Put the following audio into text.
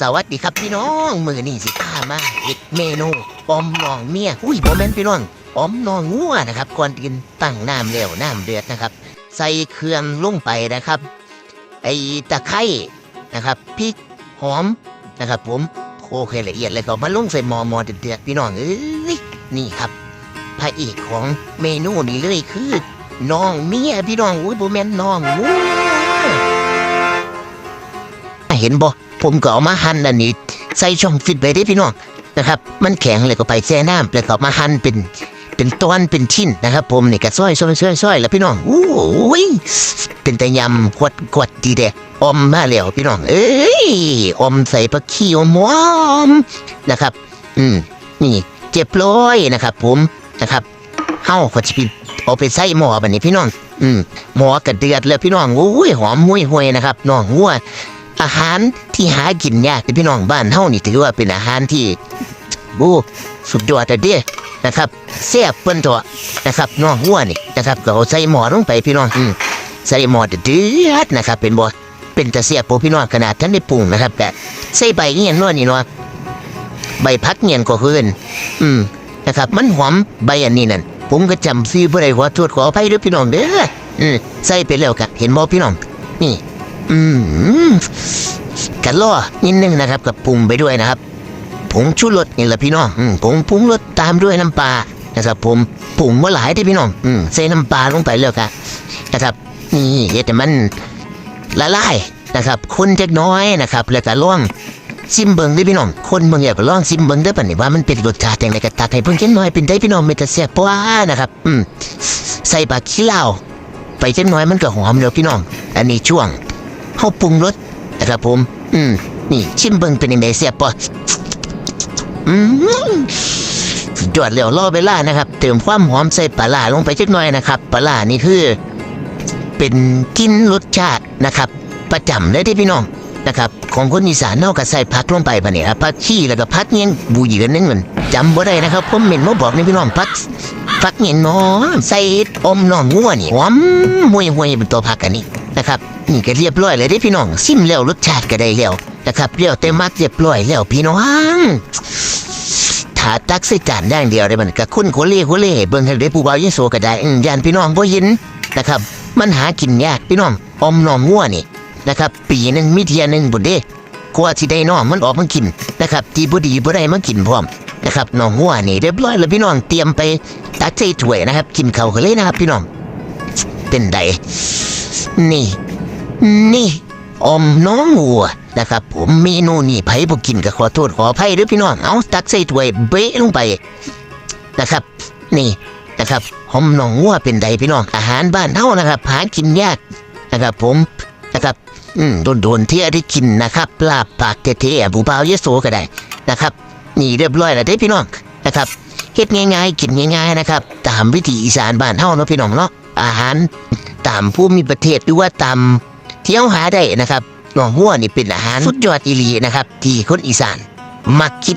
สวัสดีครับพี่น้องมือนี่สิพามาเฮ็ดเมนูออมนองเมียอุ้ยบ่แมนพี่น้องออมนองงัวนะครับก่อนกินตั้งน้ำแล้วน้ำเดือดนะครับ ใส่เครื่องลงไปนะครับ ไอ้ตะไคร้นะครับพริกหอมนะครับ ผมโอเคละเอียดเลยก็มาลงใส่หมอหมอเดือดพี่น้องเอ้ยนี่ครับพระเอกของเมนูนี้เลยคือน้องเมียพี่น้องอุ้ยบ่แมนน้องงัว เห็นบ่ผมก็เอามาหั่นอันนี้ ใส่ช่องฟิตไปได้พี่น้องนะครับ มันแข็งเลยก็ไปแช่น้ำแล้วก็เอามาหั่นเป็นเป็นตอนเป็นชิ้นนะครับ ผมนี่ก็ซอยซอยซอยซอยแล้วพี่น้องอู้ยเป็นแต่ยำขวดขวดดีเด้ออมมาแล้วพี่น้อง เอ้ยอมใส่ผักขี้อมหอมนะครับ อืมนี่เจ็บร้อยนะครับ ผมนะครับเฮาก็จะไปเอาไปใส่หม้อแบัดนี้พี่น้อง อืมหม้อกระเดือดแล้วพี่น้องโอ้ยหอมห่วยห่วยนะครับน้องงัว อาหารที่หากินยากแต่พี่น้องบ้านเฮานี่ถือว่าเป็นอาหารที่บูสุดยอดแต่เด้นะครับแซ่บเปิ้นตัวนะครับน้องหัวนี่นะครับก็เอาใส่หม้อลงไปพี่น้องอืมใส่หม้อเดือดนะครับ เป็นบ่เป็นตะเสียบโปพี่น้องขนาดท่านได้ปรุงนะครับแต่ใส่ใบเงี้ยนวนี่เนาะใบพัดเงี้ยนก็คือกันอืมนะครับมันหอมใบอันนี้นั่นผมก็จำซื้อบ่ได้ขอโทษขออภัยด้วยพี่น้องเด้ออืมใส่ไปแล้วกะเห็นบ่พี่น้องนี่ อืมกันล่อนิดนึงนะครับกับปรุงไปด้วยนะครับผงชูรสนี่แหละพี่น้องอืมผงปรุงรสตามด้วยน้ำปลานะครับผมปรุงมาหลายที่พี่น้องอืมใส่น้ำปลาลงไปแล้วกันนะครับ นี่เฮ็ดให้มันละลายนะครับคนจักน้อยนะครับ แล้วก็ล่องซิมเบิงเด้วยพี่น้อง คนเมืองอยากลองซิมเบิงได้ปะนี่ว่ามันเป็นรสชาติอย่างไรก็ตักให้เพิ่งแค่น้อยเป็นได้พี่น้องไม่แต่เสียบว่านะครับ อืมใส่ปลาขี้เหล้าไปจักน้อยมันก็หอมแล้วพี่น้อง อันนี้ช่วง เขาปรุงรสนะครับผม อืม นี่ชิมเบิงเป็นยังไงเสียบปะอืมสุดยอดแล้วรอเวลานะครับเติมความหอมใส่ปลาล่าลงไปจักหน่อยนะครับปลาล่านี่คือ เป็นกลินรสชาตินะครับ ประจำเลยที่พี่น้องนะครับของคนอีสานเนอกกับใส่ผักลงไปปะเนี่ยครับผักขี้แล้วก็ผักเงี้ยงบูหยีกันนึงเหมือนจำบ่ได้นะครับผมเหม็นมาบอกนี่พี่น้องผักผักเงี้ยงเนาะใส่อมน้องงัวนี่หอมห่วยห่วยๆเป็นตัวผักกันนี่ นะครับนี่ก็เรียบร้อยเลยเด้พี่น้องซิมแล้วรสชาติก็ได้แล้วนะครับเรียวเต็มมักเรียบร้อยแล้วพี่น้องถ้าตักใส่จานอย่างเดียวได้มันก็คุ้นโคเล่โคเล่เบิ่งให้ได้ผู้บ่าวยิโสก็ได้ยานพี่น้องบ่เห็นนะครับ มันหากินยากพี่น้องอมนอมงัวนี่นะครับ ปีหนึงมีเทียหนึงบุญเด้กว่าสิได้น้อมมันออกมากินนะครับที่บ่ดีบ่ได้มากินพร้อมนะครับหนองงัวนี่เรียบร้อยแล้วพี่น้องเตรียมไปตักใส่ถ้วยนะครับ กินเขากันเลยนะครับ พี่น้องเป็นได นี่ นี่อมน้องวัวนะครับผมเมนูนี่ไผบ่กินก็ขอโทษขออภัยเด้วยพี่น้องเอาตักใส่ถ้วยเบะลงไปนะครับ นี่นะครับหอมน้องวัวเป็นใดพี่น้องอาหารบ้านเฮานะครับหากินยากนะครับ ผมนะครับอืมโดนโดนๆเที่ยได้กินนะครับลาบปากเท่ๆผู้บ่าเยโสก็ได้นะครับ นี่เรียบร้อยแล้วเด้พี่น้องนะครับเฮ็ดง่ายๆ กินง่ายๆนะครับ ตามวิถีอีสานบ้านเฮาเนาะพี่น้องเนาะอาหาร ตามผู้มีประเทศหรือว่าตามเที่ยวหาได้นะครับหน่อหัวนี่เป็นอาหารสุดยอดอีหลีนะครับ ที่คนอีสานมักคิด